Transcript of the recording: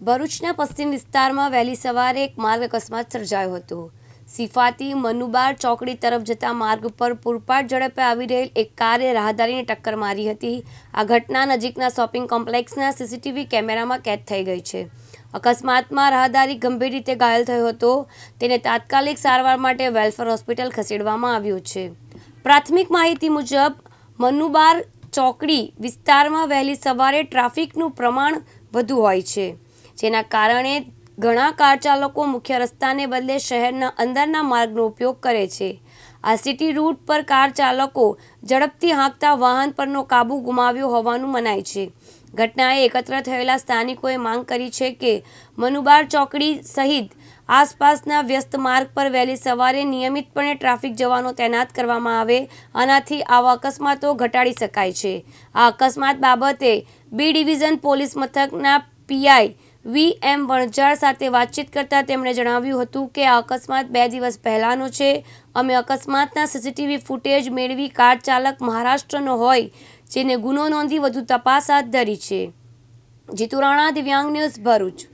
ભરૂચના પશ્ચિમ વિસ્તારમાં વહેલી સવારે એક માર્ગ અકસ્માત સર્જાયો હતો. સિફાતી મનુબાર ચોકડી તરફ જતા માર્ગ પર પૂરપાટ ઝડપે આવી રહેલ એક કારે રાહદારીને ટક્કર મારી હતી. આ ઘટના નજીકના શોપિંગ કોમ્પ્લેક્સના સીસીટીવી કેમેરામાં કેદ થઈ ગઈ છે. અકસ્માતમાં રાહદારી ગંભીર રીતે ઘાયલ થયો હતો. તેને તાત્કાલિક સારવાર માટે વેલફેર હોસ્પિટલ ખસેડવામાં આવ્યો છે. પ્રાથમિક માહિતી મુજબ, મનુબાર ચોકડી વિસ્તારમાં વહેલી સવારે ટ્રાફિકનું પ્રમાણ વધુ હોય છે. જેના કારણે ઘણા કાર ચાલકો મુખ્ય રસ્તાને બદલે શહેરના અંદરના માર્ગનો ઉપયોગ કરે છે. આ સિટી રૂટ પર કાર ચાલકો ઝડપથી હાંકતા વાહન પરનો કાબુ ગુમાવ્યો હોવાનું મનાય છે. ઘટનાએ એકત્ર થયેલા સ્થાનિકોએ માંગ કરી છે કે મનુબાર ચોકડી સહિત આસપાસના વ્યસ્ત માર્ગ પર વહેલી સવારે નિયમિતપણે ટ્રાફિક જવાનો તૈનાત કરવામાં આવે, આનાથી આવા અકસ્માતો ઘટાડી શકાય છે. આ અકસ્માત બાબતે બી ડિવિઝન પોલીસ મથકના P I V M Vanzara સાથે વાતચીત કરતાં તેમણે જણાવ્યું હતું કે આ અકસ્માત બે દિવસ પહેલાંનો છે. અમે અકસ્માતના સીસીટીવી ફૂટેજ મેળવી કાર ચાલક મહારાષ્ટ્રનો હોય, જેને ગુનો નોંધી વધુ તપાસ હાથ ધરી છે. જીતુ રાણા, દિવ્યાંગ ન્યૂઝ ભરૂચ.